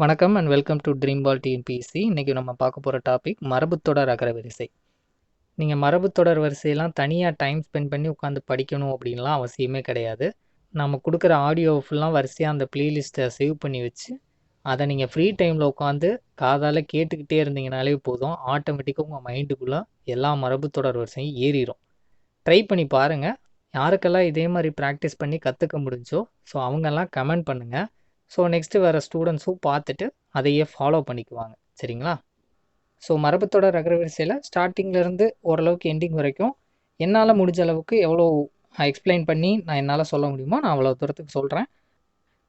வணக்கம் and welcome to dream ball TMPC இன்றைக்கி நம்ம பார்க்க போகிற டாபிக் மரபுத்தொடர் அகர வரிசை. நீங்கள் மரபுத்தொடர் வரிசையெல்லாம் தனியாக டைம் ஸ்பெண்ட் பண்ணி உட்காந்து படிக்கணும் அப்படின்லாம் அவசியமே கிடையாது. நம்ம கொடுக்குற ஆடியோ ஃபுல்லாக வரிசையாக அந்த ப்ளேலிஸ்ட்டை சேவ் பண்ணி வச்சு அதை நீங்கள் ஃப்ரீ டைமில் உட்காந்து காதால் கேட்டுக்கிட்டே இருந்தீங்கனாலே போதும். ஆட்டோமேட்டிக்காக உங்கள் மைண்டுக்குள்ளே எல்லா மரபுத்தொடர் வரிசையும் ஏறிடும் ட்ரை பண்ணி பாருங்கள் யாருக்கெல்லாம் இதே மாதிரி ப்ராக்டிஸ் பண்ணி கற்றுக்க முடிஞ்சோ ஸோ அவங்கெல்லாம் கமெண்ட் பண்ணுங்கள் ஸோ நெக்ஸ்ட்டு வர ஸ்டூடெண்ட்ஸும் பார்த்துட்டு அதையே ஃபாலோ பண்ணிக்குவாங்க. சரிங்களா? ஸோ மரபுத்தொடர் அகரவரிசையில் ஸ்டார்டிங்லேருந்து ஓரளவுக்கு எண்டிங் வரைக்கும் என்னால் முடிஞ்ச அளவுக்கு எவ்வளோ எக்ஸ்பிளைன் பண்ணி நான் என்னால் சொல்ல முடியுமோ நான் அவ்வளோ தூரத்துக்கு சொல்கிறேன்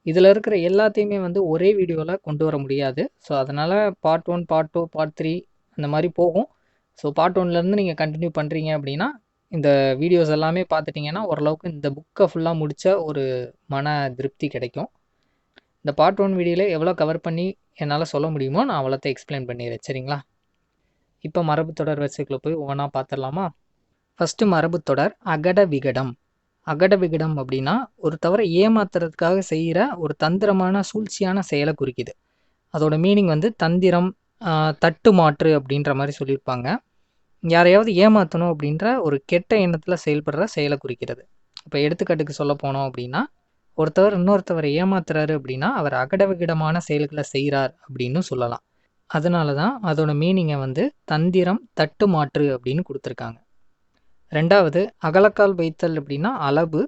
இதில் இருக்கிற எல்லாத்தையுமே வந்து ஒரே வீடியோவில் கொண்டு வர முடியாது. ஸோ அதனால் part one part two part three அந்த மாதிரி போகும். ஸோ பார்ட் ஒன்லேருந்து நீங்கள் கண்டினியூ பண்ணுறீங்க அப்படின்னா இந்த வீடியோஸ் எல்லாமே பார்த்துட்டிங்கன்னா ஓரளவுக்கு இந்த புக்கை ஃபுல்லாக முடித்த ஒரு மன திருப்தி கிடைக்கும். இந்த பார்ட் ஒன் வீடியோவில் எவ்வளோ கவர் பண்ணி என்னால் சொல்ல முடியுமோ நான் அவ்வளோத்த எக்ஸ்பிளைன் பண்ணிடுறேன். சரிங்களா? இப்போ மரபுத்தொடர் வரிசைக்குள்ளே போய் ஒவ்வொன்றா பார்த்துடலாமா? ஃபஸ்ட்டு மரபுத்தொடர் அகட விகடம். அகட விகடம் அப்படின்னா ஒரு தவிர ஏமாத்துறதுக்காக செய்கிற ஒரு தந்திரமான சூழ்ச்சியான செயலை குறிக்குது. அதோட மீனிங் வந்து தந்திரம் தட்டு மாற்று அப்படின்ற மாதிரி சொல்லியிருப்பாங்க. யாரையாவது ஏமாற்றணும் அப்படின்ற ஒரு கெட்ட எண்ணத்தில் செயல்படுற செயலை குறிக்கிறது. இப்போ எடுத்துக்காட்டுக்கு சொல்ல போனோம் அப்படின்னா ஒருத்தவர் இன்னொருத்தவரை ஏமாத்துறாரு அப்படின்னா அவர் அகடவிகிடமான செயல்களை செய்கிறார் அப்படின்னு சொல்லலாம். அதனால தான் அதோட மீனிங்கை வந்து தந்திரம் தட்டு மாற்று அப்படின்னு கொடுத்துருக்காங்க. ரெண்டாவது அகலக்கால் வைத்தல் அப்படின்னா அளவு.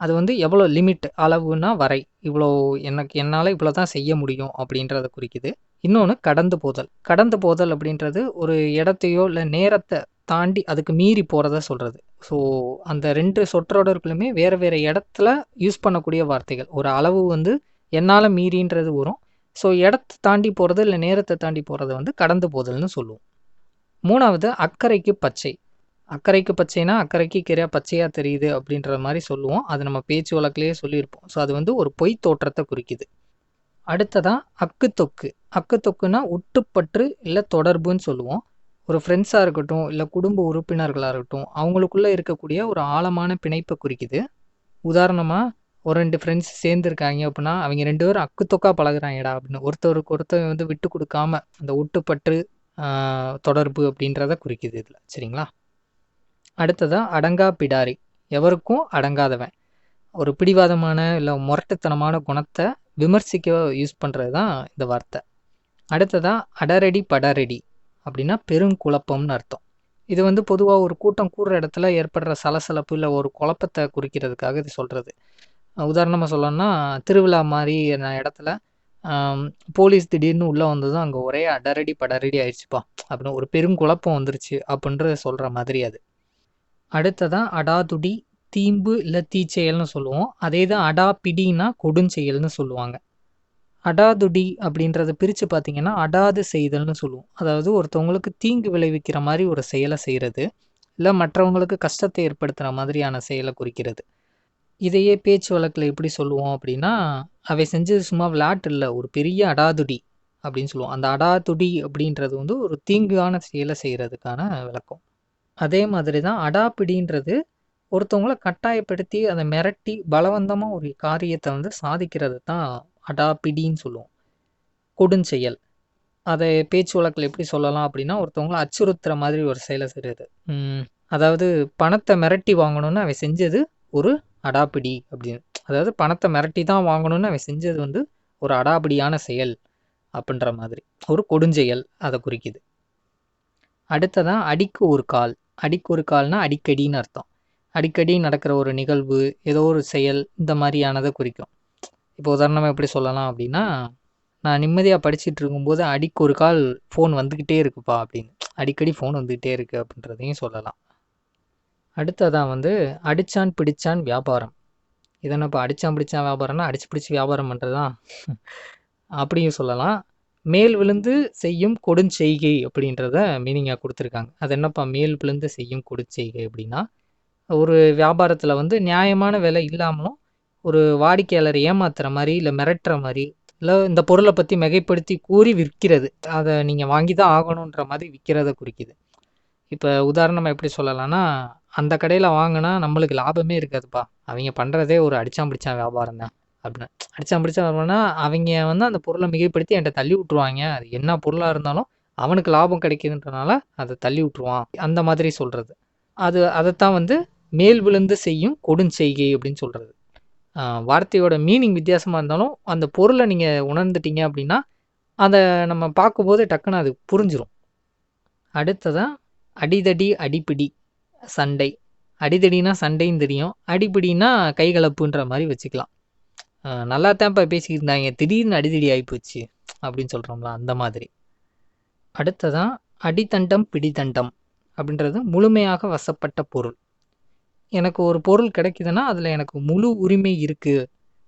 அது வந்து எவ்வளோ லிமிட் அளவுன்னா வரை. இவ்வளோ எனக்கு என்னால் இவ்வளோ தான் செய்ய முடியும் அப்படின்றத குறிக்குது. இன்னொன்று கடந்து போதல். கடந்து போதல் அப்படின்றது ஒரு இடத்தையோ இல்லை நேரத்தை தாண்டி அதுக்கு மீறி போகிறத சொல்கிறது ஸோ அந்த ரெண்டு சொற்றொடர்களுமே வேறு வேறு இடத்துல யூஸ் பண்ணக்கூடிய வார்த்தைகள். ஒரு அளவு வந்து என்னால் மீறின்றது வரும். ஸோ இடத்தை தாண்டி போகிறது இல்லை நேரத்தை தாண்டி போகிறது வந்து கடந்து போதல்னு சொல்லுவோம். மூணாவது அக்கறைக்கு பச்சை. அக்கறைக்கு பச்சைனா அக்கறைக்கு கீரையாக பச்சையாக தெரியுது அப்படின்ற மாதிரி சொல்லுவோம். அது நம்ம பேச்சு வழக்கிலேயே சொல்லியிருப்போம். ஸோ அது வந்து ஒரு பொய் தோற்றத்தை குறிக்குது. அடுத்ததான் அக்கு தொக்கு. அக்கு தொக்குனா ஒட்டுப்பற்று இல்லை தொடர்புன்னு சொல்லுவோம். ஒரு ஃப்ரெண்ட்ஸாக இருக்கட்டும் இல்லை குடும்ப உறுப்பினர்களாக இருக்கட்டும் அவங்களுக்குள்ளே இருக்கக்கூடிய ஒரு ஆழமான பிணைப்பை குறிக்குது. உதாரணமாக ஒரு ரெண்டு ஃப்ரெண்ட்ஸ் சேர்ந்துருக்காங்க அப்படின்னா அவங்க ரெண்டு பேரும் அக்கு தொக்கா பழகுறாங்கடா அப்படின்னு. ஒருத்தருக்கு ஒருத்தர் வந்து விட்டு கொடுக்காம அந்த ஒட்டுப்பற்று தொடர்பு அப்படின்றத குறிக்குது இதில். சரிங்களா? அடுத்ததாக அடங்கா பிடாரி. எவருக்கும் அடங்காதவன். ஒரு பிடிவாதமான இல்லை முரட்டுத்தனமான குணத்தை விமர்சிக்க யூஸ் பண்ணுறது தான் இந்த வார்த்தை. அடுத்ததாக அடரடி படரடி. அப்படின்னா பெருங்குழப்பம்னு அர்த்தம். இது வந்து பொதுவாக ஒரு கூட்டம் கூடுற இடத்துல ஏற்படுற சலசலப்பு இல்லை ஒரு குழப்பத்தை குறிக்கிறதுக்காக இது சொல்கிறது உதாரணமாக சொல்லணும்னா திருவிழா மாதிரி இடத்துல போலீஸ் திடீர்னு உள்ளே வந்ததும் அங்கே ஒரே அடரடி படரடி ஆயிடுச்சுப்பா. அப்படின்னு ஒரு பெரும் குழப்பம் வந்துருச்சு அப்படின்ற சொல்கிற மாதிரி அது. அடுத்ததான் அடாதுடி தீம்பு இல்லை தீச்செயல்னு சொல்லுவோம். அதே தான் அடா பிடினா கொடுஞ்செயல்னு சொல்லுவாங்க. அடாதுடி அப்படின்றத பிரித்து பார்த்தீங்கன்னா அடாது செய்தல்னு சொல்லுவோம். அதாவது ஒருத்தவங்களுக்கு தீங்கு விளைவிக்கிற மாதிரி ஒரு செயலை செய்கிறது இல்லை மற்றவங்களுக்கு கஷ்டத்தை ஏற்படுத்துகிற மாதிரியான செயலை குறிக்கிறது. இதையே பேச்சு வழக்கில் எப்படி சொல்லுவோம் அப்படின்னா அவை செஞ்சது சும்மா விளையாட்டு இல்லை ஒரு பெரிய அடாதுடி அப்படின்னு சொல்லுவோம். அந்த அடாதுடி அப்படின்றது வந்து ஒரு தீங்கான செயலை செய்கிறதுக்கான விளக்கம். அதே மாதிரி தான் அடாப்பிடின்றது ஒருத்தவங்கள கட்டாயப்படுத்தி அதை மிரட்டி பலவந்தமாக ஒரு காரியத்தை வந்து சாதிக்கிறது தான் அடாப்பிடின்னு சொல்லுவோம். கொடுஞ்செயல் அதை பேச்சு வழக்கில் எப்படி சொல்லலாம் அப்படின்னா ஒருத்தவங்களை அச்சுறுத்துற மாதிரி ஒரு செயலை செய்கிறது அதாவது பணத்தை மிரட்டி வாங்கணும்னு அவன் செஞ்சது ஒரு அடாப்பிடி அப்படின்னு. அதாவது பணத்தை மிரட்டி தான் வாங்கணும்னு அவன் செஞ்சது வந்து ஒரு அடாப்பிடியான செயல் அப்படின்ற மாதிரி. ஒரு கொடுஞ்செயல் அதை குறிக்குது. அடுத்ததான் அடிக்கு ஒரு கால். அடிக்கு ஒரு கால்னால் அடிக்கடின்னு அர்த்தம். அடிக்கடி நடக்கிற ஒரு நிகழ்வு ஏதோ ஒரு செயல் இந்த மாதிரியானதை குறிக்கும். இப்போ உதாரணமாக எப்படி சொல்லலாம் அப்படின்னா நான் நிம்மதியாக படிச்சுட்டு இருக்கும்போது அடிக்கு ஒரு கால் ஃபோன் வந்துக்கிட்டே இருக்குப்பா அப்படின்னு. அடிக்கடி ஃபோன் வந்துக்கிட்டே இருக்குது அப்படின்றதையும் சொல்லலாம். அடுத்ததான் வந்து அடித்தான் பிடிச்சான் வியாபாரம். இதென்னப்பா அடித்தான் பிடிச்சான் வியாபாரம்னா அடிச்சு பிடிச்சி வியாபாரம் பண்ணுறதான் அப்படியும் சொல்லலாம். மேல் விழுந்து செய்யும் கொடுஞ்செய்கை அப்படின்றத மீனிங்காக கொடுத்துருக்காங்க. அது என்னப்பா? மேல் விழுந்து செய்யும் கொடுஞ்செய்கை அப்படின்னா ஒரு வியாபாரத்தில் வந்து நியாயமான விலை இல்லாமலும் ஒரு வாடிக்கையாளர் ஏமாத்துற மாதிரி இல்லை மிரட்டுற மாதிரி இல்லை இந்த பொருளை பற்றி மிகைப்படுத்தி கூறி விற்கிறது அதை நீங்கள் வாங்கி தான் ஆகணுன்ற மாதிரி விற்கிறத குறிக்குது. இப்போ உதாரணமாக எப்படி சொல்லலாம்னா அந்த கடையில் வாங்கினா நம்மளுக்கு லாபமே இருக்காதுப்பா. அவங்க பண்ணுறதே ஒரு அடிச்சான் பிடிச்சான் வியாபாரம் தான் அப்படின்னு. அடிச்சான் பிடிச்சா வியாபாரம்னா அவங்க வந்து அந்த பொருளை மிகைப்படுத்தி என்கிட்ட தள்ளி விட்ருவாங்க அது என்ன பொருளாக இருந்தாலும் அவனுக்கு லாபம் கிடைக்குதுன்றனால அதை தள்ளி விட்ருவான் அந்த மாதிரி சொல்கிறது அது அதைத்தான் வந்து மேல் விழுந்து செய்யும் கொடுஞ்செய்கை அப்படின்னு சொல்கிறது வார்த்தையோட மீனிங் வித்தியாசமாக இருந்தாலும் அந்த பொருளை நீங்கள் உணர்ந்துட்டீங்க அப்படின்னா அதை நம்ம பார்க்கும்போது டக்குன்னு அது புரிஞ்சிடும் அடுத்ததான் அடிதடி அடிப்பிடி சண்டை. அடிதடினா சண்டைன்னு தெரியும். அடிப்பிடினா கைகலப்புன்ற மாதிரி வச்சுக்கலாம். நல்லா தான்ப்பா பேசிக்கிட்டு இருந்தாங்க திடீர்னு அடிதடி ஆகிப்போச்சு அப்படின்னு சொல்கிறோம்ல அந்த மாதிரி. அடுத்ததான் அடித்தண்டம் பிடித்தண்டம் அப்படின்றது முழுமையாக வசப்பட்ட பொருள். எனக்கு ஒரு பொருள் கிடைக்குதுன்னா அதில் எனக்கு முழு உரிமை இருக்குது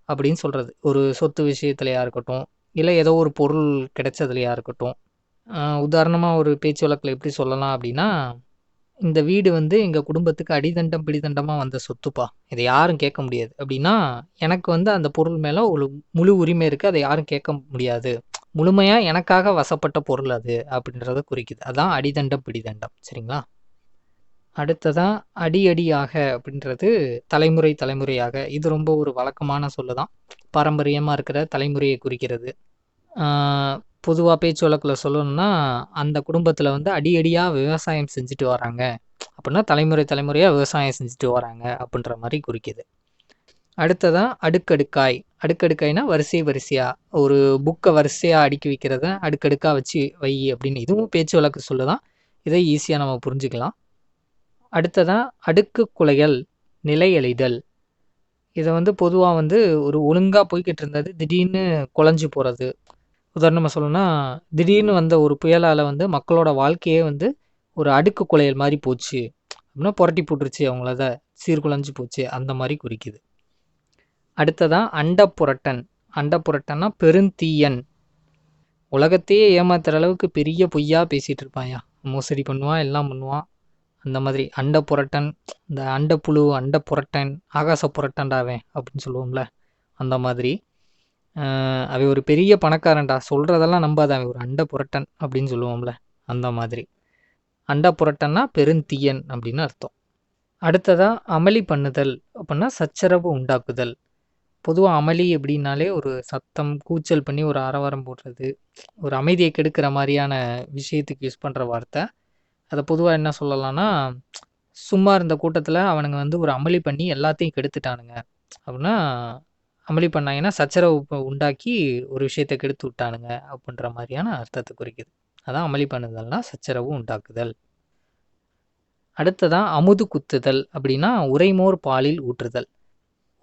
அப்படின்னு சொல்கிறது ஒரு சொத்து விஷயத்துலையா இருக்கட்டும் இல்லை ஏதோ ஒரு பொருள் கிடைச்சதுலையா இருக்கட்டும். உதாரணமாக ஒரு பேச்சு வழக்கில் எப்படி சொல்லலாம் அப்படின்னா இந்த வீடு வந்து எங்கள் குடும்பத்துக்கு அடிதண்டம் பிடிதண்டமாக வந்த சொத்துப்பா. இதை யாரும் கேட்க முடியாது. அப்படின்னா எனக்கு வந்து அந்த பொருள் மேலே ஒரு முழு உரிமை இருக்குது அதை யாரும் கேட்க முடியாது. முழுமையாக எனக்காக வசப்பட்ட பொருள் அது அப்படின்றத குறிக்குது. அதான் அடிதண்டம் பிடிதண்டம். சரிங்களா? அடுத்ததான் அடி அடியாக அப்படின்றது தலைமுறை தலைமுறையாக. இது ரொம்ப ஒரு வழக்கமான சொல்லு தான் பாரம்பரியமாக இருக்கிற தலைமுறையை குறிக்கிறது. பொதுவாக பேச்சு வழக்கில் சொல்லணும்னா அந்த குடும்பத்தில் வந்து அடி அடியாக விவசாயம் செஞ்சுட்டு வராங்க. அப்படின்னா தலைமுறை தலைமுறையாக விவசாயம் செஞ்சுட்டு வராங்க அப்படின்ற மாதிரி குறிக்குது. அடுத்ததான் அடுக்கடுக்காய். அடுக்கடுக்காய்னா வரிசை வரிசையாக ஒரு புக்கை வரிசையாக அடுக்கி வைக்கிறத அடுக்கடுக்காக வச்சு வை அப்படின்னு. இதுவும் பேச்சு வழக்கு சொல்லுதான். இதை ஈஸியாக நம்ம புரிஞ்சுக்கலாம். அடுத்ததான் அடுக்கு குலையல் நிலையழிதல் இதை வந்து பொதுவாக வந்து ஒரு ஒழுங்காக போய்கிட்டு இருந்தது திடீர்னு குலைஞ்சு போகிறது உதாரணமாக சொல்லணும்னா திடீர்னு வந்த ஒரு புயலால் வந்து மக்களோட வாழ்க்கையே வந்து ஒரு அடுக்கு குலையல் மாதிரி போச்சு. அப்படின்னா புரட்டி போட்டுருச்சு அவங்களத சீர்குலைஞ்சு போச்சு அந்த மாதிரி குறிக்குது. அடுத்ததான் அண்டப்புரட்டன். அண்டப்புரட்டன்னா பெருந்தீயன். உலகத்தையே ஏமாத்துற அளவுக்கு பெரிய பொய்யா பேசிகிட்டு இருப்பாயா மோசடி பண்ணுவான் எல்லாம் பண்ணுவான் அந்த மாதிரி அண்ட புரட்டன் இந்த அண்டப்புழு அண்ட புரட்டன் ஆகாச புரட்டன்டாவன் அப்படின்னு சொல்லுவோம்ல அந்த மாதிரி. அவை ஒரு பெரிய பணக்காரன்டா சொல்கிறதெல்லாம் நம்பாத அவன் ஒரு அண்ட புரட்டன் அப்படின்னு சொல்லுவோம்ல அந்த மாதிரி. அண்ட புரட்டன்னா பெருந்தீயன் அப்படின்னு அர்த்தம். அடுத்ததாக அமளி பண்ணுதல் அப்படின்னா சச்சரவு உண்டாக்குதல். பொதுவாக அமளி எப்படின்னாலே ஒரு சத்தம் கூச்சல் பண்ணி ஒரு அரவாரம் போடுறது ஒரு அமைதியை கெடுக்கிற மாதிரியான விஷயத்துக்கு யூஸ் பண்ணுற வார்த்தை. அதை பொதுவாக என்ன சொல்லலாம்னா சும்மா இருந்த கூட்டத்தில் அவனுங்க வந்து ஒரு அமளி பண்ணி எல்லாத்தையும் கெடுத்துட்டானுங்க. அப்படின்னா அமளி பண்ணாங்கன்னா சச்சரவு உண்டாக்கி ஒரு விஷயத்தை கெடுத்து விட்டானுங்க அப்படின்ற மாதிரியான அர்த்தத்தை குறிக்குது. அதான் அமளி பண்ணுதல்னா சச்சரவு உண்டாக்குதல். அடுத்ததான் அமுது குத்துதல் அப்படின்னா உரைமோர் பாலில் ஊற்றுதல்.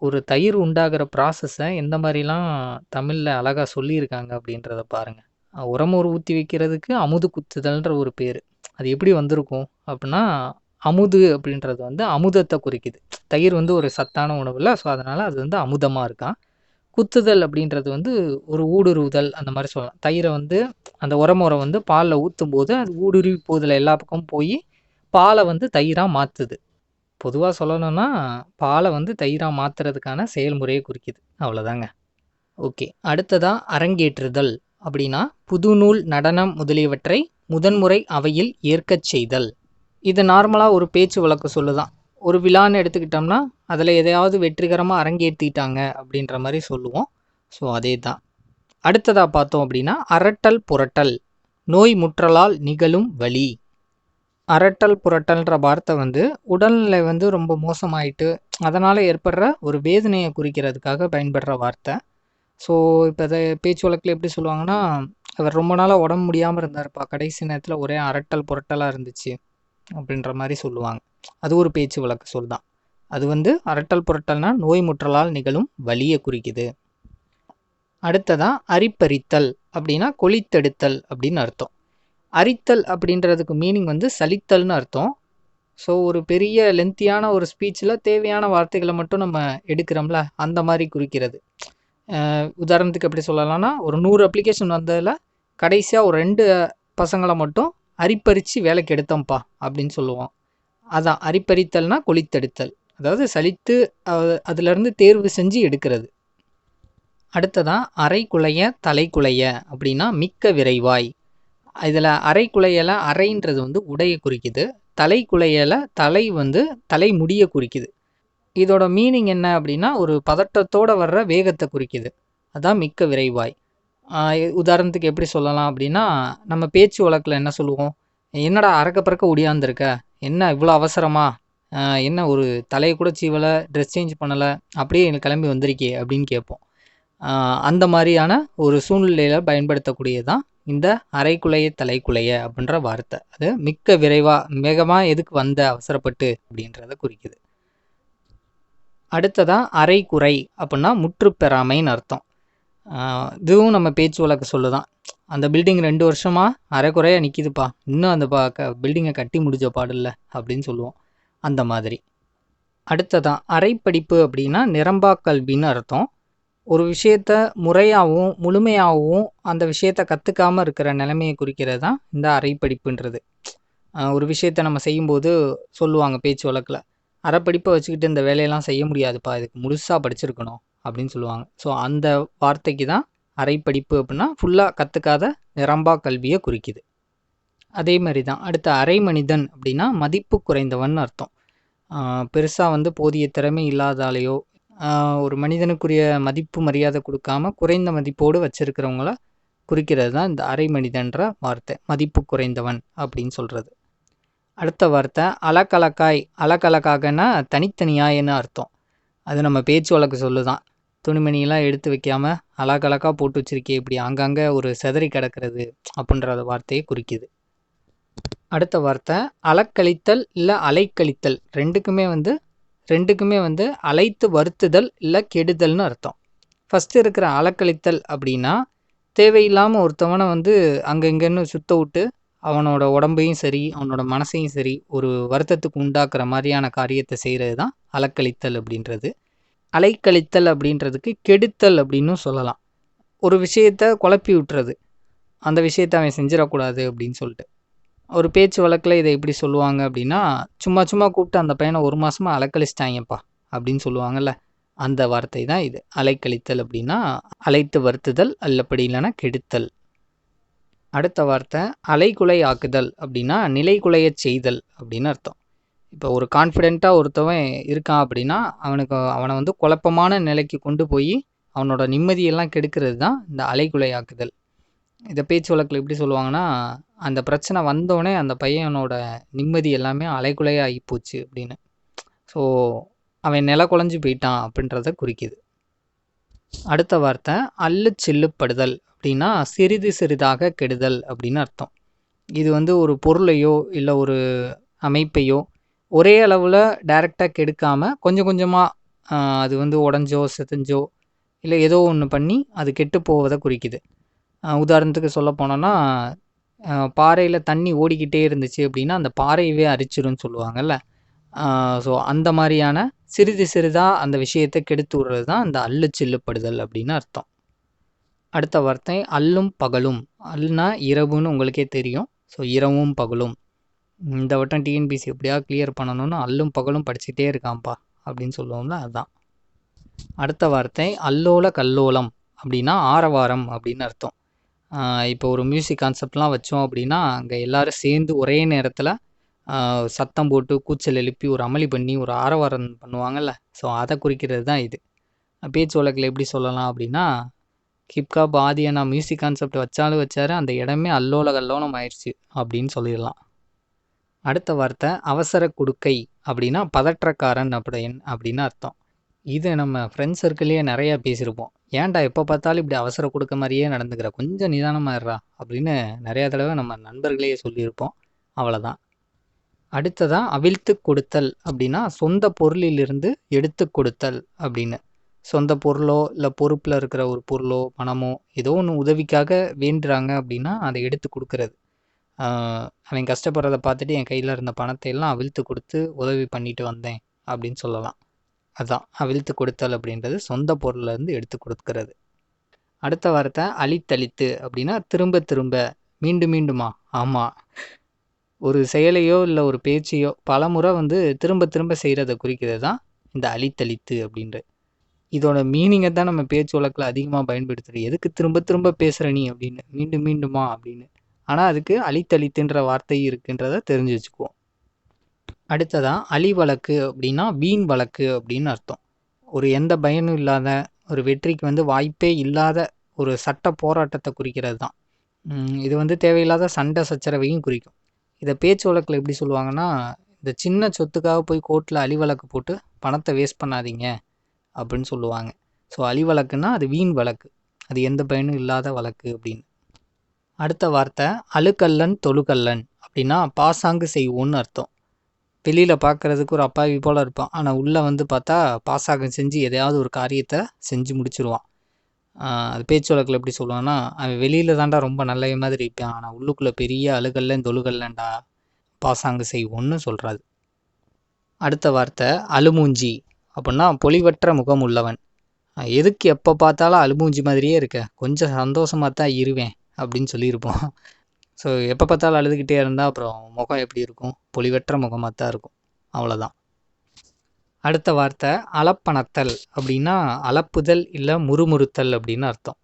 ஒரு தயிர் உண்டாகிற ப்ராசஸை எந்த மாதிரிலாம் தமிழில் அழகாக சொல்லியிருக்காங்க அப்படின்றத பாருங்கள் உரமோர் ஊற்றி வைக்கிறதுக்கு அமுது குத்துதல்ன்ற ஒரு பேர். அது எப்படி வந்திருக்கும் அப்படின்னா அமுது அப்படின்றது வந்து அமுதத்தை குறிக்குது. தயிர் வந்து ஒரு சத்தான உணவில் ஸோ அதனால் அது வந்து அமுதமாக இருக்கான். குத்துதல் அப்படின்றது வந்து ஒரு ஊடுருவுதல் அந்த மாதிரி சொல்லலாம். தயிரை வந்து அந்த உரமுறை வந்து பாலில் ஊற்றும் போது அது ஊடுருவி போதில் எல்லா பக்கமும் போய் பாலை வந்து தயிராக மாற்றுது பொதுவாக சொல்லணும்னா பாலை வந்து தயிராக மாற்றுறதுக்கான செயல்முறையை குறிக்குது. அவ்வளோதாங்க ஓகே. அடுத்ததாக அரங்கேற்றுதல். அப்படின்னா புதுநூல் நடனம் முதலியவற்றை முதன்முறை அவையில் ஏற்கச் செய்தல். இது நார்மலாக ஒரு பேச்சு வழக்கு சொல்லுதான். ஒரு விழான்னு எடுத்துக்கிட்டோம்னா அதில் எதையாவது வெற்றிகரமாக அரங்கேற்றிட்டாங்க அப்படின்ற மாதிரி சொல்லுவோம். ஸோ அதே தான் அடுத்ததாக பார்த்தோம் அப்படின்னா அரட்டல் புரட்டல் நோய் முற்றலால் நிகழும் வலி. அரட்டல் புரட்டல்ன்ற வார்த்தை வந்து உடல்நிலை வந்து ரொம்ப மோசமாயிட்டு அதனால் ஏற்படுற ஒரு வேதனையை குறிக்கிறதுக்காக பயன்படுற வார்த்தை. ஸோ இப்போ அதை பேச்சு வழக்கில் எப்படி சொல்லுவாங்கன்னா அவர் ரொம்ப நாளாக உடம்பு முடியாமல் இருந்தார்ப்பா. கடைசி நேரத்தில் ஒரே அரட்டல் புரட்டலாக இருந்துச்சு அப்படின்ற மாதிரி சொல்லுவாங்க. அது ஒரு பேச்சு வழக்கு சொல் தான். அது வந்து அரட்டல் புரட்டல்னா நோய் முற்றலால் நிகழும் வலியை குறிக்குது. அடுத்ததான் அரிப்பறித்தல் அப்படின்னா கொளித்தெடுத்தல் அப்படின்னு அர்த்தம். அரித்தல் அப்படின்றதுக்கு மீனிங் வந்து சலித்தல்னு அர்த்தம். ஸோ ஒரு பெரிய லென்த்தியான ஒரு ஸ்பீச்சில் தேவையான வார்த்தைகளை மட்டும் நம்ம எடுக்கிறோம்ல அந்த மாதிரி குறிக்கிறது. உதாரணத்துக்கு எப்படி சொல்லலாம்னா ஒரு நூறு அப்ளிகேஷன் வந்ததில் கடைசியாக ஒரு ரெண்டு பசங்களை மட்டும் அரிப்பறித்து வேலைக்கு எடுத்தோம்ப்பா அப்படின்னு சொல்லுவோம். அதான் அரிப்பறித்தல்னா கொளித்தெடுத்தல் அதாவது சலித்து அதுலேருந்து தேர்வு செஞ்சு எடுக்கிறது. அடுத்ததான் அரை குலைய தலை குலைய அப்படின்னா மிக்க விரைவாய். இதில் அரை குலையலை அரைன்றது வந்து உடையை குறிக்குது. தலை குலையலை தலை வந்து தலை முடிய குறிக்குது. இதோட மீனிங் என்ன அப்படின்னா ஒரு பதட்டத்தோட வர்ற வேகத்தை குறிக்குது. அதான் மிக்க விரைவாய். உதாரணத்துக்கு எப்படி சொல்லலாம் அப்படின்னா நம்ம பேச்சு வழக்கில் என்ன சொல்லுவோம்? என்னடா அறக்க பறக்க ஒடியாந்துருக்க? என்ன இவ்வளோ அவசரமா? என்ன ஒரு தலையை கூட சீவலை ட்ரெஸ் சேஞ்ச் பண்ணலை அப்படியே எனக்கு கிளம்பி வந்திருக்கே அப்படின்னு கேட்போம். அந்த மாதிரியான ஒரு சூழ்நிலையில் பயன்படுத்தக்கூடியதான் இந்த அரைக்குலைய தலைக்குலைய அப்படின்ற வார்த்தை. அது மிக்க விரைவாக வேகமாக எதுக்கு வந்த அவசரப்பட்டு அப்படின்றத குறிக்குது. அடுத்ததாக அரைக்குறை அப்படின்னா முற்றுப்பெறாமைன்னு அர்த்தம். இதுவும் நம்ம பேச்சு வழக்கு சொல்லுதான். அந்த பில்டிங் ரெண்டு வருஷமாக அரைக்குறையாக நிற்கிதுப்பா இன்னும் அந்த பா க பில்டிங்கை கட்டி முடிஞ்ச பாடில்ல அப்படின்னு சொல்லுவோம். அந்த மாதிரி. அடுத்ததான் அரைப்படிப்பு அப்படின்னா நிரம்பா கல்வின்னு அர்த்தம். ஒரு விஷயத்த முறையாகவும் முழுமையாகவும் அந்த விஷயத்த கற்றுக்காமல் இருக்கிற நிலைமையை குறிக்கிறது தான் இந்த அரைப்படிப்புன்றது. ஒரு விஷயத்த நம்ம செய்யும்போது சொல்லுவாங்க பேச்சு வழக்கில். அறப்படிப்பை வச்சுக்கிட்டு இந்த வேலையெல்லாம் செய்ய முடியாதுப்பா இதுக்கு முழுசாக படிச்சிருக்கணும் அப்படின்னு சொல்லுவாங்க. ஸோ அந்த வார்த்தைக்கு தான் அரைப்படிப்பு அப்படின்னா ஃபுல்லாக கற்றுக்காத நிரம்பா கல்வியை குறிக்குது. அதே மாதிரி தான் அடுத்த அரை மனிதன் அப்படின்னா மதிப்பு குறைந்தவன் அர்த்தம். பெருசாக வந்து போதிய திறமை இல்லாதாலேயோ ஒரு மனிதனுக்குரிய மதிப்பு மரியாதை கொடுக்காம குறைந்த மதிப்போடு வச்சிருக்கிறவங்கள குறிக்கிறது தான் இந்த அரை மனிதன்ற வார்த்தை மதிப்பு குறைந்தவன் அப்படின்னு சொல்கிறது அடுத்த வார்த்தை அலக்கலக்காய் அலக்கலக்காகனா தனித்தனியாயின்னு அர்த்தம். அது நம்ம பேச்சு வழக்கு சொல்லுதான். துணிமணியெல்லாம் எடுத்து வைக்காமல் அலக்கலக்காக போட்டு வச்சிருக்கே இப்படி அங்கங்கே ஒரு செதறி கிடக்கிறது அப்படின்ற வார்த்தையை குறிக்குது. அடுத்த வார்த்தை அலக்கழித்தல் இல்லை அலைக்கழித்தல் ரெண்டுக்குமே வந்து ரெண்டுக்குமே வந்து அலைத்து வருத்துதல் இல்லை கெடுதல்னு அர்த்தம். ஃபஸ்ட்டு இருக்கிற அலக்கழித்தல் அப்படின்னா தேவையில்லாமல் ஒருத்தவனை வந்து அங்கங்கன்னு சுத்த விட்டு அவனோட உடம்பையும் சரி அவனோட மனசையும் சரி ஒரு வருத்தத்துக்கு உண்டாக்குற மாதிரியான காரியத்தை செய்கிறது தான் அலக்கழித்தல் அப்படின்றது. அலைக்கழித்தல் அப்படின்றதுக்கு கெடுத்தல் அப்படின்னும் சொல்லலாம். ஒரு விஷயத்த குழப்பி விட்டுறது. அந்த விஷயத்தை அவன் செஞ்சிடக்கூடாது அப்படின்னு சொல்லிட்டு. ஒரு பேச்சு வழக்கில் இதை எப்படி சொல்லுவாங்க அப்படின்னா சும்மா சும்மா கூப்பிட்டு அந்த பையனை ஒரு மாதமாக அலக்கழிச்சிட்டாங்கப்பா அப்படின்னு சொல்லுவாங்கல்ல. அந்த வார்த்தை தான் இது. அலைக்கழித்தல் அப்படின்னா அழைத்து வருத்துதல் அல்லப்படி இல்லைன்னா கெடுத்தல். அடுத்த வார்த்தை அலைகுலை ஆக்குதல் அப்படின்னா நிலைகுலையச் செய்தல் அப்படின்னு அர்த்தம். இப்போ ஒரு கான்ஃபிடெண்ட்டாக ஒருத்தவன் இருக்கான் அப்படின்னா அவனுக்கு அவனை வந்து குழப்பமான நிலைக்கு கொண்டு போய் அவனோட நிம்மதியெல்லாம் கெடுக்கிறது தான் இந்த அலைகுலை ஆக்குதல் இதை பேச்சு வழக்கில் எப்படி சொல்லுவாங்கன்னா அந்த பிரச்சனை வந்தோடனே அந்த பையனோட நிம்மதி எல்லாமே அலைகுலையாகி போச்சு அப்படின்னு. ஸோ அவன் நில குலைஞ்சு போயிட்டான் அப்படின்றத குறிக்குது. அடுத்த வார்த்தை அல்லு செல்லுப்படுதல் அப்படின்னா சிறிது சிறிதாக கெடுதல் அப்படின்னு அர்த்தம். இது வந்து ஒரு பொருளையோ இல்லை ஒரு அமைப்பையோ ஒரே அளவில் டைரெக்டாக கெடுக்காமல் கொஞ்சம் கொஞ்சமாக அது வந்து உடஞ்சோ செதஞ்சோ இல்லை ஏதோ ஒன்று பண்ணி அது கெட்டு போவதை குறிக்குது. உதாரணத்துக்கு சொல்ல போனோன்னா பாறையில் தண்ணி ஓடிக்கிட்டே இருந்துச்சு அப்படின்னா அந்த பாறையவே அரிச்சிரும்னு சொல்லுவாங்கல்ல. ஸோ அந்த மாதிரியான சிறிது சிறிதாக அந்த விஷயத்தை கெடுத்து விடுறது தான் அந்த அல்லு சில்லுப்படுதல் அப்படின்னு அர்த்தம். அடுத்த வார்த்தை அல்லும் பகலும். அல்னா இரவுன்னு உங்களுக்கே தெரியும். ஸோ இரவும் பகலும். இந்த வட்டம் டிஎன்பிசி எப்படியா கிளியர் பண்ணணும்னு அல்லும் பகலும் படிச்சுட்டே இருக்கான்ப்பா அப்படின்னு சொல்லுவோம்ல அதுதான் அடுத்த வார்த்தை அல்லோல கல்லோலம் அப்படின்னா ஆரவாரம் அப்படின்னு அர்த்தம். இப்போ ஒரு மியூசிக் கான்செப்ட்லாம் வச்சோம் அப்படின்னா அங்கே எல்லோரும் சேர்ந்து ஒரே நேரத்தில் சத்தம் போட்டு கூச்சல் எழுப்பி ஒரு அமளி பண்ணி ஒரு ஆரவாரம் பண்ணுவாங்கல்ல. ஸோ அதை குறிக்கிறது தான் இது. பேச்சு வழக்கில் எப்படி சொல்லலாம் அப்படின்னா ஹிப்காப் ஆதியான மியூசிக் கான்செப்ட் வச்சாலும் வச்சாரு அந்த இடமே அல்லோல கல்லோலம் ஆயிடுச்சு அப்படின்னு சொல்லிடலாம். அடுத்த வார்த்தை அவசர குடுக்கை அப்படின்னா பதற்றக்காரன் அப்படின்னு அப்படின்னு அர்த்தம். இது நம்ம ஃப்ரெண்ட்ஸ் சர்க்கிள்லேயே நிறையா பேசியிருப்போம். ஏன்டா எப்போ பார்த்தாலும் இப்படி அவசர கொடுக்க மாதிரியே நடந்துக்கிற? கொஞ்சம் நிதானமாகறா அப்படின்னு நிறையா தடவை நம்ம நண்பர்களையே சொல்லியிருப்போம். அவ்வளோதான் அடுத்ததான் அவிழ்த்து கொடுத்தல் அப்படின்னா சொந்த பொருளிலிருந்து எடுத்து கொடுத்தல் அப்படின்னு. சொந்த பொருளோ இல்லை பொறுப்பில் இருக்கிற ஒரு பொருளோ பணமோ ஏதோ ஒன்று உதவிக்காக வேண்டுறாங்க அப்படின்னா அதை எடுத்து கொடுக்கறது. அவன் கஷ்டப்படுறத பார்த்துட்டு என் கையில் இருந்த பணத்தை எல்லாம் அவிழ்த்து கொடுத்து உதவி பண்ணிட்டு வந்தேன் அப்படின்னு சொல்லலாம். அதுதான் அவிழ்த்து கொடுத்தல் அப்படின்றது சொந்த பொருள்லேருந்து எடுத்து கொடுக்கறது. அடுத்த வார்த்தை அழித்தளித்து அப்படின்னா திரும்ப திரும்ப மீண்டும் மீண்டுமா? ஆமாம் ஒரு செயலையோ இல்லை ஒரு பேச்சையோ பலமுறை வந்து திரும்ப திரும்ப செய்கிறத குறிக்கிறது தான் இந்த அழித்தளித்து அப்படின்ற இதோட மீனிங்கை தான் நம்ம பேச்சு வழக்கில் அதிகமாக பயன்படுத்துகிறோம் எதுக்கு திரும்ப திரும்ப பேசுகிற நீ அப்படின்னு மீண்டும் மீண்டுமா அப்படின்னு. ஆனால் அதுக்கு அழித்தழித்துன்ற வார்த்தை இருக்குன்றதை தெரிஞ்சு வச்சுக்குவோம். அடுத்ததான் அழி வழக்கு அப்படின்னா வீண் வழக்கு அப்படின்னு அர்த்தம். ஒரு எந்த பயனும் இல்லாத ஒரு வெற்றிக்கு வந்து வாய்ப்பே இல்லாத ஒரு சட்ட போராட்டத்தை குறிக்கிறது தான். இது வந்து தேவையில்லாத சண்டை சச்சரவையும் குறிக்கும். இதை பேச்சு வழக்கில் எப்படி சொல்லுவாங்கன்னா இந்த சின்ன சொத்துக்காக போய் கோர்ட்டில் அழி வழக்கு போட்டு பணத்தை வேஸ்ட் பண்ணாதீங்க. அப்படின்னு சொல்லுவாங்க. ஸோ அழி வழக்குன்னா அது வீண் வழக்கு. அது எந்த பயனும் இல்லாத வழக்கு அப்படின்னு. அடுத்த வார்த்தை அழுக்கல்லன் தொழுக்கல்லன் அப்படின்னா பாசாங்கு செய்வோன்னு அர்த்தம். வெளியில் பார்க்குறதுக்கு ஒரு அப்பாவி போல் இருப்பான். ஆனால் உள்ளே வந்து பார்த்தா பாசாகம் செஞ்சு எதையாவது ஒரு காரியத்தை செஞ்சு முடிச்சிருவான். அது பேச்சு வழக்கில் எப்படி சொல்லுவான்னா அவன் வெளியில் தாண்டா ரொம்ப நல்ல மாதிரி இருப்பான். ஆனால் உள்ளுக்குள்ளே பெரிய அழுகல்லன் தொழுகல்லன்டா பாசாங்கு செய்வோன்னு சொல்கிறாரு அடுத்த வார்த்தை அழுமூஞ்சி. அப்படின்னா பொலிவற்ற முகம் உள்ளவன். எதுக்கு எப்போ பார்த்தாலும் அழுமூஞ்சி மாதிரியே இருக்க. கொஞ்சம் சந்தோஷமாக தான் இருவேன் அப்படின்னு சொல்லியிருப்போம். ஸோ எப்போ பார்த்தாலும் அழுதுகிட்டே இருந்தால் அப்புறம் முகம் எப்படி இருக்கும்? பொலிவற்ற முகமாக தான் இருக்கும். அவ்வளோதான் அடுத்த வார்த்தை அலப்பணத்தல் அப்படின்னா அலப்புதல் இல்லை முறுமுறுத்தல் அப்படின்னு அர்த்தம்.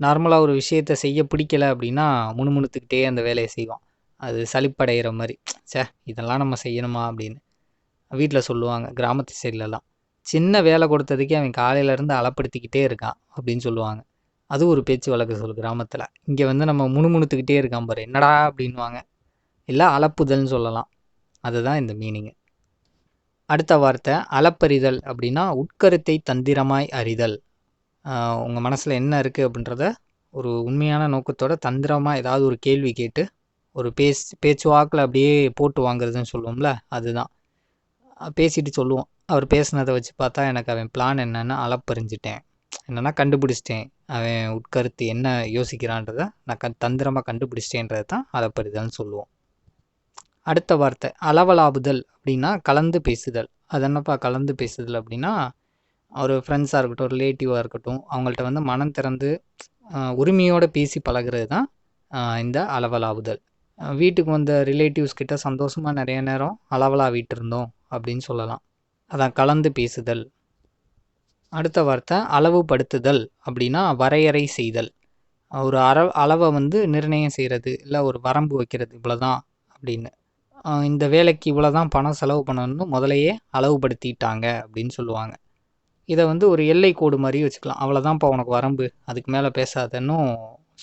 நார்மலாக ஒரு விஷயத்த செய்ய பிடிக்கல அப்படின்னா முணுமுணுத்துக்கிட்டே அந்த வேலையை செய்வான். அது சலிப்படைகிற மாதிரி. ச்சே இதெல்லாம் நம்ம செய்யணுமா அப்படின்னு. வீட்டில் சொல்லுவாங்க கிராமத்து சைட்லலாம். சின்ன வேலை கொடுத்ததுக்கே அவன் காலையிலேருந்து அலப்படுத்திக்கிட்டே இருக்கான் அப்படின்னு சொல்லுவாங்க. அது ஒரு பேச்சு வழக்கு சொல் கிராமத்தில். இங்கே வந்து நம்ம முணுமுணுத்துக்கிட்டே இருக்கான் பாரு. என்னடா அப்படின்வாங்க இல்லை அலப்புதல்னு சொல்லலாம். அதுதான் இந்த மீனிங்கு அடுத்த வார்த்தை அலப்பறிதல் அப்படின்னா உட்கருத்தை தந்திரமாய் அறிதல். உங்கள் மனசில் என்ன இருக்குது அப்படின்றத ஒரு உண்மையான நோக்கத்தோட தந்திரமாக ஏதாவது ஒரு கேள்வி கேட்டு ஒரு பேச்சு பேச்சுவாக்கில் அப்படியே போட்டு வாங்குறதுன்னு சொல்லுவோம்ல அதுதான். பேசிட்டு சொல்லுவோம். அவர் பேசுனதை வச்சு பார்த்தா எனக்கு அவன் பிளான் என்னென்னு அளப்பறிஞ்சிட்டேன். என்னென்னா கண்டுபிடிச்சிட்டேன். அவன் உட்கருத்து என்ன யோசிக்கிறான்றத நான் க தந்திரமாக கண்டுபிடிச்சிட்டேன்றது தான் அளப்பறிதல்னு சொல்லுவோம். அடுத்த வார்த்தை அளவலாவுதல் அப்படின்னா கலந்து பேசுதல். அது என்னப்பா கலந்து பேசுதல் அப்படின்னா ஒரு ஃப்ரெண்ட்ஸாக இருக்கட்டும் ரிலேட்டிவாக இருக்கட்டும் அவங்கள்ட்ட வந்து மனம் திறந்து உரிமையோடு பேசி பழகுறது தான் இந்த அளவலாவுதல். வீட்டுக்கு வந்த ரிலேட்டிவ்ஸ் கிட்ட சந்தோஷமாக நிறைய நேரம் அளவலாவிட்டு இருந்தோம். அப்படின்னு சொல்லலாம். அதான் கலந்து பேசுதல். அடுத்த வார்த்தை அளவுபடுத்துதல் அப்படின்னா வரையறை செய்தல். ஒரு அற அளவை வந்து நிர்ணயம் செய்கிறது இல்லை ஒரு வரம்பு வைக்கிறது இவ்வளோதான் அப்படின்னு. இந்த வேலைக்கு இவ்வளோ தான் பணம் செலவு பண்ணணும்னு முதலையே அளவுபடுத்திட்டாங்க அப்படின்னு சொல்லுவாங்க. இதை வந்து ஒரு எல்லை கோடு மாதிரி வச்சுக்கலாம். அவ்வளோதான்ப்பா உனக்கு வரம்பு அதுக்கு மேலே பேசாதன்னும்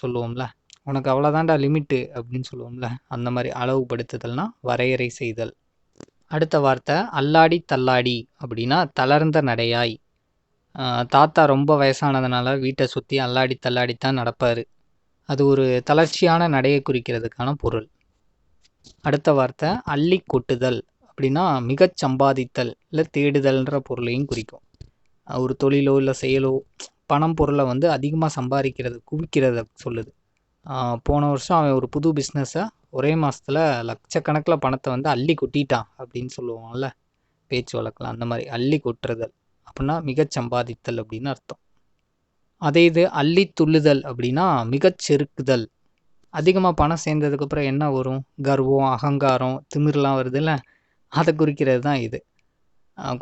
சொல்லுவோம்ல. உனக்கு அவ்வளோதான்டா லிமிட்டு அப்படின்னு சொல்லுவோம்ல. அந்த மாதிரி அளவுபடுத்துதல்னா வரையறை செய்தல். அடுத்த வார்த்தை அல்லாடி தள்ளாடி அப்படின்னா தளர்ந்த நடையாய். தாத்தா ரொம்ப வயசானதுனால வீட்டை சுற்றி அல்லாடி தள்ளாடி தான் நடப்பார். அது ஒரு தளர்ச்சியான நடையை குறிக்கிறதுக்கான பொருள். அடுத்த வார்த்தை அள்ளி கொட்டுதல் அப்படின்னா மிகச் சம்பாதித்தல் இல்லை தேடுதல்ன்ற பொருளையும் குறிக்கும். ஒரு தொழிலோ இல்லை செயலோ பணம் பொருளை வந்து அதிகமாக சம்பாதிக்கிறது குவிக்கிறத சொல்லுது. போன வருஷம் அவன் ஒரு புது பிஸ்னஸை ஒரே மாதத்தில் லட்சக்கணக்கில் பணத்தை வந்து அள்ளி கொட்டிட்டான் அப்படின்னு சொல்லுவாங்கள்ல பேச்சு வழக்கில் அந்த மாதிரி அள்ளி கொட்டுறதல். அப்படின்னா மிகச் சம்பாதித்தல் அப்படின்னு அர்த்தம். அதே இது அள்ளி துள்ளுதல் அப்படின்னா மிகச் செருக்குதல். அதிகமாக பணம் சேர்ந்ததுக்கப்புறம் என்ன வரும்? கர்வம் அகங்காரம் திமிர்லாம் வருதுல்ல? அதை குறிக்கிறது தான் இது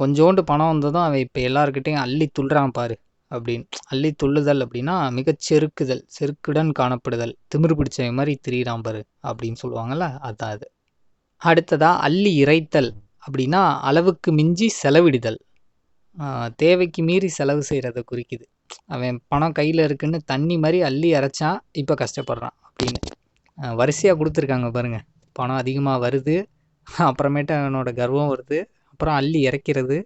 கொஞ்சோண்டு பணம் வந்ததும் அவன் இப்போ எல்லாருக்கிட்டேயும் அள்ளி துள்ளுறான் பாரு. அப்படின்னு அள்ளி துள்ளுதல் அப்படின்னா மிகச் செருக்குதல் செருக்குடன் காணப்படுதல். திமிரு பிடிச்ச மாதிரி திரியிறான் பாரு அப்படின்னு சொல்லுவாங்கல்ல அதான் அது. அடுத்ததாக அள்ளி இறைத்தல் அப்படின்னா அளவுக்கு மிஞ்சி செலவிடுதல். தேவைக்கு மீறி செலவு செய்கிறத குறிக்குது. அவன் பணம் கையில் இருக்குன்னு தண்ணி மாதிரி அள்ளி இறைச்சான் இப்போ கஷ்டப்படுறான் அப்படின்னு. வரிசையாக கொடுத்துருக்காங்க பாருங்கள் பணம் அதிகமாக வருது அப்புறமேட்டு அவனோட கர்வம் வருது அப்புறம் அள்ளி இறைக்கிறது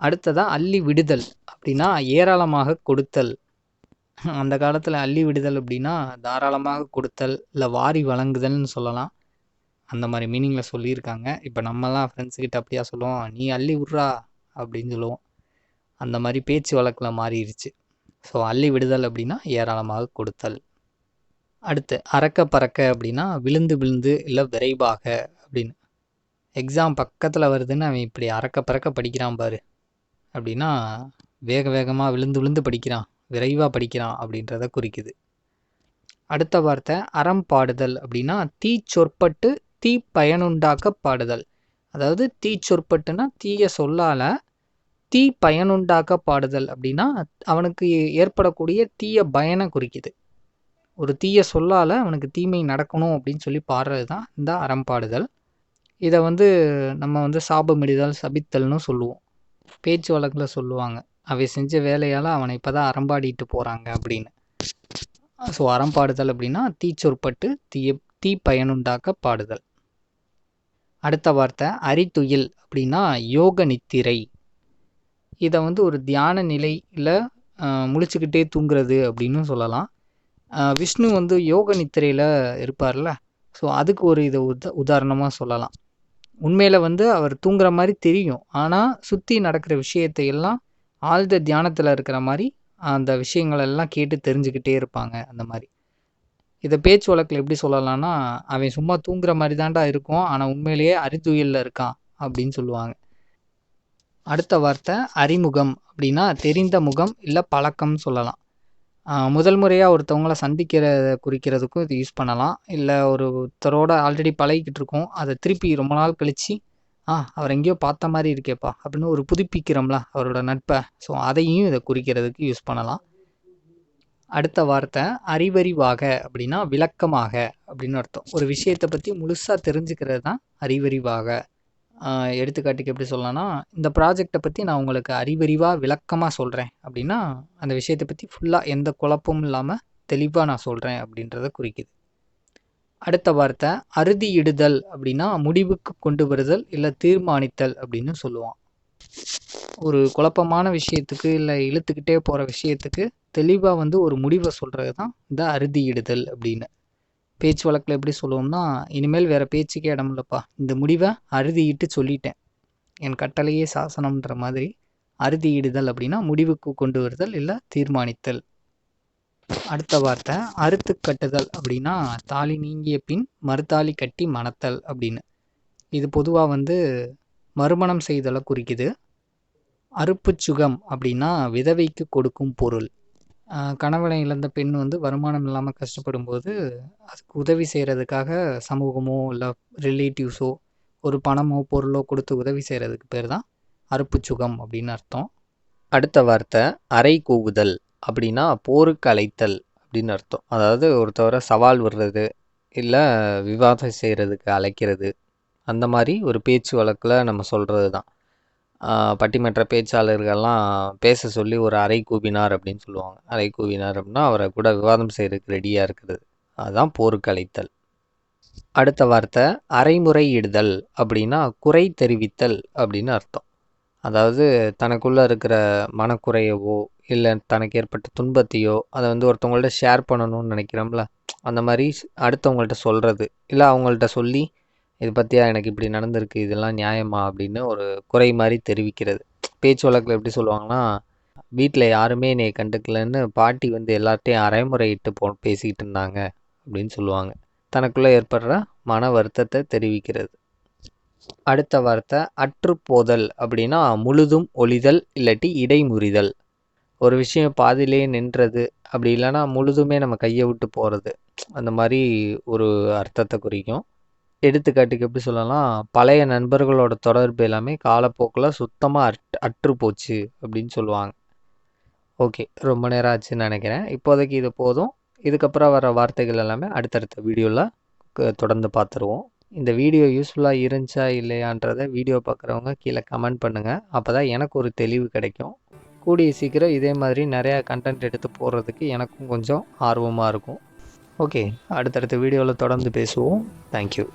அடுத்ததாக அள்ளி விடுதல் அப்படின்னா ஏராளமாக கொடுத்தல். அந்த காலத்தில் அள்ளி விடுதல் அப்படின்னா தாராளமாக கொடுத்தல் இல்லை வாரி வழங்குதல்னு சொல்லலாம். அந்த மாதிரி மீனிங்கில் சொல்லியிருக்காங்க. இப்போ நம்மலாம் ஃப்ரெண்ட்ஸுக்கிட்ட அப்படியா சொல்லுவோம் நீ அள்ளி விட்றா அப்படின்னு சொல்லுவோம். அந்த மாதிரி பேச்சு வழக்கில் மாறிடுச்சு ஸோ அள்ளி விடுதல் அப்படின்னா ஏராளமாக கொடுத்தல். அடுத்து அறக்க பறக்க அப்படின்னா விழுந்து விழுந்து இல்லை விரைவாக அப்படின்னு. எக்ஸாம் பக்கத்தில் வருதுன்னு அவன் இப்படி அறக்க பறக்க படிக்கிறான் பாரு. அப்படின்னா வேக வேகமாக விழுந்து விழுந்து படிக்கிறான் விரைவாக படிக்கிறான் அப்படின்றத குறிக்குது. அடுத்த வார்த்தை அறம் பாடுதல் அப்படின்னா தீ சொற்பட்டு தீ பயனுண்டாக்க பாடுதல். அதாவது தீ சொற்பட்டுனா தீய சொல்லால் தீ பயனுண்டாக்க பாடுதல் அப்படின்னா அவனுக்கு ஏற்படக்கூடிய தீய பயனை குறிக்குது. ஒரு தீய சொல்லால் அவனுக்கு தீமை நடக்கணும் அப்படின்னு சொல்லி பாடுறது தான் இந்த அறம் பாடுதல். இதை வந்து நம்ம வந்து சாபமிடுதல் சபித்தல்னு சொல்லுவோம். பேச்சு வழக்கில் சொல்லுவாங்க. அவை செஞ்ச வேலையால் அவனை இப்போ தான் அறம்பாடிட்டு போகிறாங்க அப்படின்னு. ஸோ அறம்பாடுதல் அப்படின்னா தீச்சொற்பட்டு தீய தீ பயனுண்டாக்க பாடுதல். அடுத்த வார்த்தை அரித்துயில் அப்படின்னா யோக நித்திரை. இதை வந்து ஒரு தியான நிலையில் முழிச்சுக்கிட்டே தூங்குறது அப்படின்னு சொல்லலாம். விஷ்ணு வந்து யோக நித்திரையில் இருப்பார்ல. ஸோ அதுக்கு ஒரு இதை உத உதாரணமாக சொல்லலாம். உண்மையில் வந்து அவர் தூங்குற மாதிரி தெரியும். ஆனால் சுற்றி நடக்கிற விஷயத்தை எல்லாம் ஆழ்ந்த தியானத்தில் இருக்கிற மாதிரி அந்த விஷயங்களெல்லாம் கேட்டு தெரிஞ்சுக்கிட்டே இருப்பாங்க அந்த மாதிரி. இதை பேச்சு வழக்கில் எப்படி சொல்லலாம்னா அவன் சும்மா தூங்குற மாதிரி தாண்டா இருக்கும் ஆனால் உண்மையிலேயே அறிதுயிலில் இருக்கான் அப்படின்னு சொல்லுவாங்க. அடுத்த வார்த்தை அறிமுகம் அப்படின்னா தெரிந்த முகம் இல்லை பழக்கம்னு சொல்லலாம். முதல் முறையாக ஒருத்தவங்கள சந்திக்கிறத குறிக்கிறதுக்கும் இது யூஸ் பண்ணலாம். இல்லை ஒரு ஒருத்தரோட ஆல்ரெடி பழகிக்கிட்டு இருக்கோம். அதை திருப்பி ரொம்ப நாள் கழித்து ஆ அவர் எங்கேயோ பார்த்த மாதிரி இருக்கேப்பா அப்படின்னு ஒரு புதுப்பிக்கிறோம்ல அவரோட நட்பை. ஸோ அதையும் இதை குறிக்கிறதுக்கு யூஸ் பண்ணலாம். அடுத்த வார்த்தை அறிவறிவாக அப்படின்னா விளக்கமாக அப்படின்னு அர்த்தம். ஒரு விஷயத்தை பற்றி முழுசாக தெரிஞ்சுக்கிறது தான் அறிவறிவாக எடுத்துக்காட்டுக்கு எப்படி சொல்லலாம்னா இந்த ப்ராஜெக்டை பற்றி நான் உங்களுக்கு அறிவறிவாக விளக்கமாக சொல்கிறேன் அப்படின்னா அந்த விஷயத்தை பற்றி ஃபுல்லாக எந்த குழப்பமும் இல்லாமல் தெளிவாக நான் சொல்கிறேன் அப்படின்றத குறிக்குது. அடுத்த வார்த்தை அறுதி இடுதல் அப்படின்னா முடிவுக்கு கொண்டு வருதல் இல்லை தீர்மானித்தல் அப்படின்னு சொல்லுவான். ஒரு குழப்பமான விஷயத்துக்கு இல்லை இழுத்துக்கிட்டே போகிற விஷயத்துக்கு தெளிவாக வந்து ஒரு முடிவை சொல்கிறது தான் இந்த அறுதி இடுதல் அப்படின்னு. பேச்சு வழக்கில் எப்படி சொல்லுவோம்னா இனிமேல் வேறு பேச்சுக்கே இடம் இல்லைப்பா. இந்த முடிவை அறுதியிட்டு சொல்லிட்டேன். என் கட்டளையே சாசனம்ன்ற மாதிரி அறுதியிடுதல் அப்படின்னா முடிவுக்கு கொண்டு வருதல் இல்லை தீர்மானித்தல். அடுத்த வார்த்தை அறுத்து கட்டுதல் அப்படின்னா தாலி நீங்கிய பின் மறுதாலி கட்டி மணத்தல் அப்படின்னு. இது பொதுவாக வந்து மறுமணம் செய்தலை குறிக்குது. அறுப்புச் சுகம் அப்படின்னா விதவைக்கு கொடுக்கும் பொருள். கணவனை இழந்த பெண் வந்து வருமானம் இல்லாமல் கஷ்டப்படும்போது அதுக்கு உதவி செய்கிறதுக்காக சமூகமோ இல்லை ரிலேட்டிவ்ஸோ ஒரு பணமோ பொருளோ கொடுத்து உதவி செய்கிறதுக்கு பேர் தான் அறுப்பு சுகம் அப்படின்னு அர்த்தம். அடுத்த வார்த்தை அறை கூவுதல் அப்படின்னா போருக்கு அழைத்தல் அப்படின்னு அர்த்தம். அதாவது ஒருத்தவரை சவால் விடுறது இல்லை விவாதம் செய்கிறதுக்கு அழைக்கிறது. அந்த மாதிரி ஒரு பேச்சு வழக்கில் நம்ம சொல்கிறது தான். பட்டிமன்ற பேச்சாளர்கள்லாம் பேச சொல்லி ஒரு அறை கூவினார் அப்படின்னு சொல்லுவாங்க. அறை கூவினார் அப்படின்னா அவரை கூட விவாதம் செய்கிறதுக்கு ரெடியாக இருக்கிறது அதுதான் போருக்கலைத்தல். அடுத்த வார்த்தை அரைமுறையிடுதல் அப்படின்னா குறை தெரிவித்தல் அப்படின்னு அர்த்தம். அதாவது தனக்குள்ளே இருக்கிற மனக்குறையவோ இல்லை தனக்கு ஏற்பட்ட துன்பத்தையோ அதை வந்து ஒருத்தவங்கள்ட்ட ஷேர் பண்ணணும்னு நினைக்கிறோம்ல அந்த மாதிரி அடுத்தவங்கள்ட்ட சொல்கிறது இல்லை அவங்கள்ட்ட சொல்லி இது பற்றியா எனக்கு இப்படி நடந்திருக்கு இதெல்லாம் நியாயமா? அப்படின்னு ஒரு குறை மாதிரி தெரிவிக்கிறது. பேச்சு வழக்கில் எப்படி சொல்லுவாங்கன்னா வீட்டில் யாருமே என்னை கண்டுக்கலன்னு பாட்டி வந்து எல்லார்ட்டையும் அரைமுறையிட்டு போ பேசிக்கிட்டு இருந்தாங்க அப்படின்னு சொல்லுவாங்க. தனக்குள்ளே ஏற்படுற மன வருத்தத்தை தெரிவிக்கிறது. அடுத்த வார்த்தை அற்றுப்போதல் அப்படின்னா முழுதும் ஒளிதல் இல்லாட்டி இடைமுறிதல். ஒரு விஷயம் பாதியிலேயே நின்றது அப்படி இல்லைன்னா முழுதுமே நம்ம கையை விட்டு போகிறது அந்த மாதிரி ஒரு அர்த்தத்தை குறிக்கும். எடுத்துக்காட்டுக்கு எப்படி சொல்லலாம் பழைய நண்பர்களோட தொடர்பு எல்லாமே காலப்போக்கில் சுத்தமாக அட் அற்று போச்சு அப்படின்னு சொல்லுவாங்க. ஓகே ரொம்ப நேரம் ஆச்சுன்னு நினைக்கிறேன். இப்போதைக்கு இது போதும். இதுக்கப்புறம் வர வார்த்தைகள் எல்லாமே அடுத்தடுத்த வீடியோவில் தொடர்ந்து பார்த்துருவோம் இந்த வீடியோ யூஸ்ஃபுல்லாக இருந்துச்சா இல்லையான்றதை வீடியோ பார்க்குறவங்க கீழே கமெண்ட் பண்ணுங்கள் அப்போ தான் எனக்கு ஒரு தெளிவு கிடைக்கும். கூடிய சீக்கிரம் இதே மாதிரி நிறையா கண்டென்ட் எடுத்து போடுறதுக்கு எனக்கும் கொஞ்சம் ஆர்வமாக இருக்கும். ஓகே அடுத்தடுத்த வீடியோவில் தொடர்ந்து பேசுவோம். தேங்க்யூ